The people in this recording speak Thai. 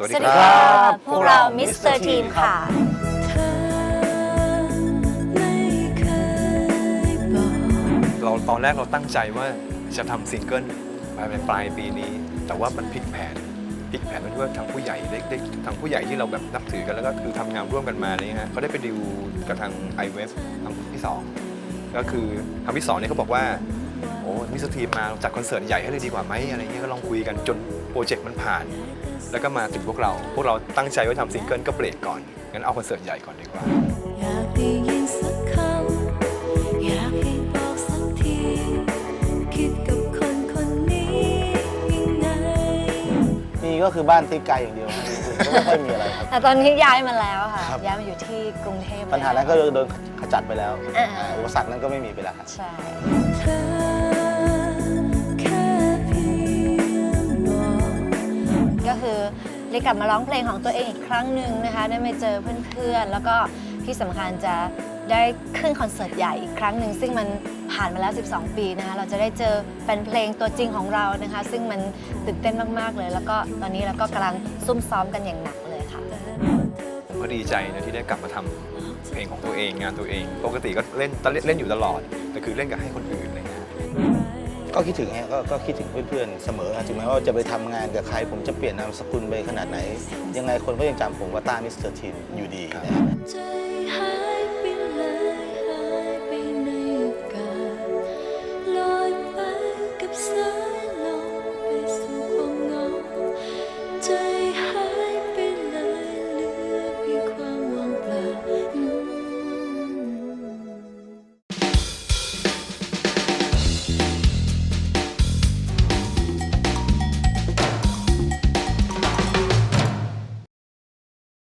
สวัสสดีวัสคดีรับค่ะพวกเรามิสเตอร์ทีมค่ะเธอไม่เคยบอกเราตอนแรกเราตั้งใจว่าจะทำซิงเกิลภายในปลายปีนี้ แต่ว่ามันพลิกแผนพลิกแผนเป็นว่าทางผู้ใหญ่ได้ได้ทางผู้ใหญ่ที่เราแบบนับถือกันแล้วก็คือทำงานร่วมกันมาเนี่ยฮะเขาได้ไปดิวกับทาง i w e b ทางที่สองก็คือทางที่สองเนี่ยเขาบอกว่าโอ้ มิสทีมมาจัดคอนเสิร์ตใหญ่ให้เลยดีกว่าไหมอะไรเงี้ยก็ลองคุยกันจนโปรเจกต์มันผ่าน แล้วก็มาถึงพวกเรา พวกเราตั้งใจว่าทำซิงเกิลก็เบรกก่อนงั้นเอาคอนเสิร์ตใหญ่ก่อนดีกว่า มีก็คือบ้านที่ไกลอย่างเดียวครับก็ไม่ค่อยมีอะไรครับ แต่ตอนนี้ย้ายมาแล้วค่ะ ครับ ย้ายมาอยู่ที่กรุงเทพปัญหานั้นก็โดนขจัดไปแล้วอ่าอ่าอุปสรรคนั้นก็ไม่มีไปแล้วครับ ใช่ เธอแค่เพียงบอกก็คือได้กลับมาร้องเพลงของตัวเองอีกครั้งหนึ่งนะคะ ได้ไปเจอเพื่อนๆ แล้วก็ ที่สำคัญจะได้ขึ้นคอนเสิร์ตใหญ่อีกครั้งหนึ่งซึ่งมันผ่านมาแล้ว 12 ปีนะคะเราจะได้เจอเป็นเพลงตัวจริงของเรานะคะ ซึ่งมันตื่นเต้นมาก ๆ เลย แล้วก็ตอนนี้เราก็กำลังซุ่มซ้อมกันอย่างหนักเลยค่ะ ผมก็ดีใจนะที่ได้กลับมาทำเพลงของตัวเองงานตัวเอง ปกติก็เล่นเล่นเล่นอยู่ตลอด แต่คือเล่นกับให้คนอื่นอะไรเงี้ย ก็คิดถึงฮะก็ก็คิดถึงเพื่อนๆ เสมอถึงแม้ว่าจะไปทำงานกับใคร ผมจะเปลี่ยนนามสกุลไปขนาดไหน ยังไงคนก็ยังจำผมว่าต้ามิสเตอร์ทีนอยู่ดีนะฮะใจ